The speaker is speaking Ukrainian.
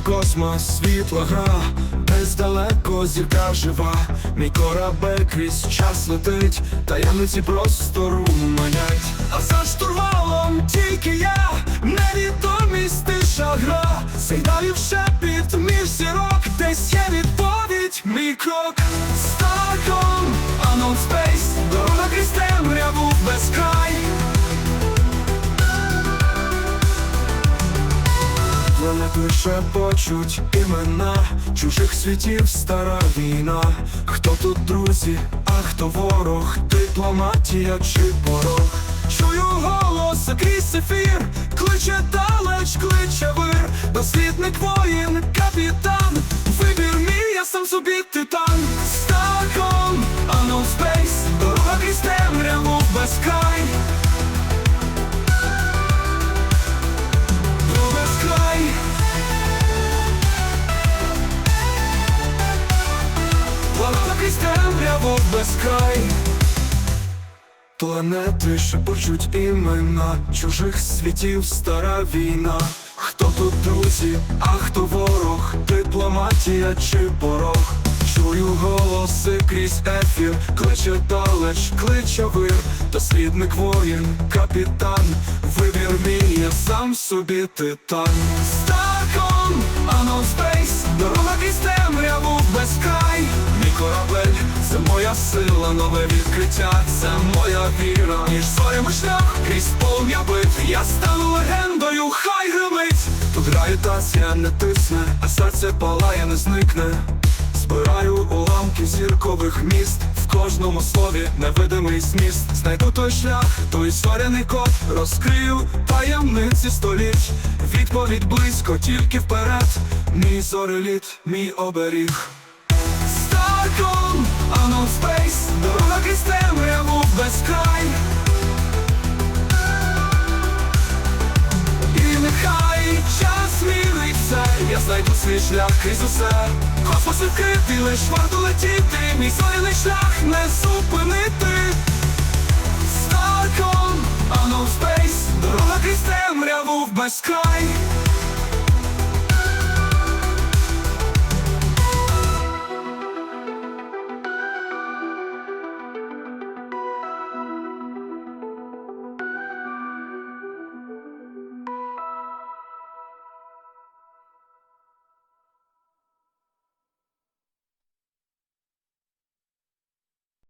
космос, світла гра, десь далеко зірка жива, мій корабель крізь час летить, таємниці простору манять. А за штурвалом тільки я, невідомість тиша гра, сигналів шепіт між зірок, десь є відповідь, мій крок. Старком, Unknown Лише почуть імена чужих світів стара війна. Хто тут друзі, а хто ворог, дипломатія чи порог. Чую голос крізь ефір, кличе далеч, кличе вир, дослідник воїн, капітан, вибір мій, я сам собі титан. Старком, Unknown Space, дорога крізь темряву без край. Темряву без край Планети шепочуть імена чужих світів стара війна. Хто тут друзі, а хто ворог, дипломатія чи порог. Чую голоси крізь ефір, кличе далеч, кличе вир, дослідник воїн, капітан, вибір мій, я сам собі титан. Старком, Space, дорога крізь сила, нове відкриття, це моя віра. Між зорями шлях, крізь полум'я бит, я стану легендою, хай гримить. Тут гравітація не тисне, а серце палає, не зникне. Збираю уламки зіркових міст. В кожному слові невидимий зміст. Знайду той шлях, той зоряний код. Розкрию таємниці століть. Відповідь близько, тільки вперед. Мій зореліт, мій оберіг. Старком, Unknown Space Дорога крізь темряву без край І нехай час зміниться, я знайду свій шлях крізь усе. Космос відкритий, лиш варто летіти, мій зоряний шлях не зупинити. Старком, Unknown Space, дорога крізь темряву в безкрай.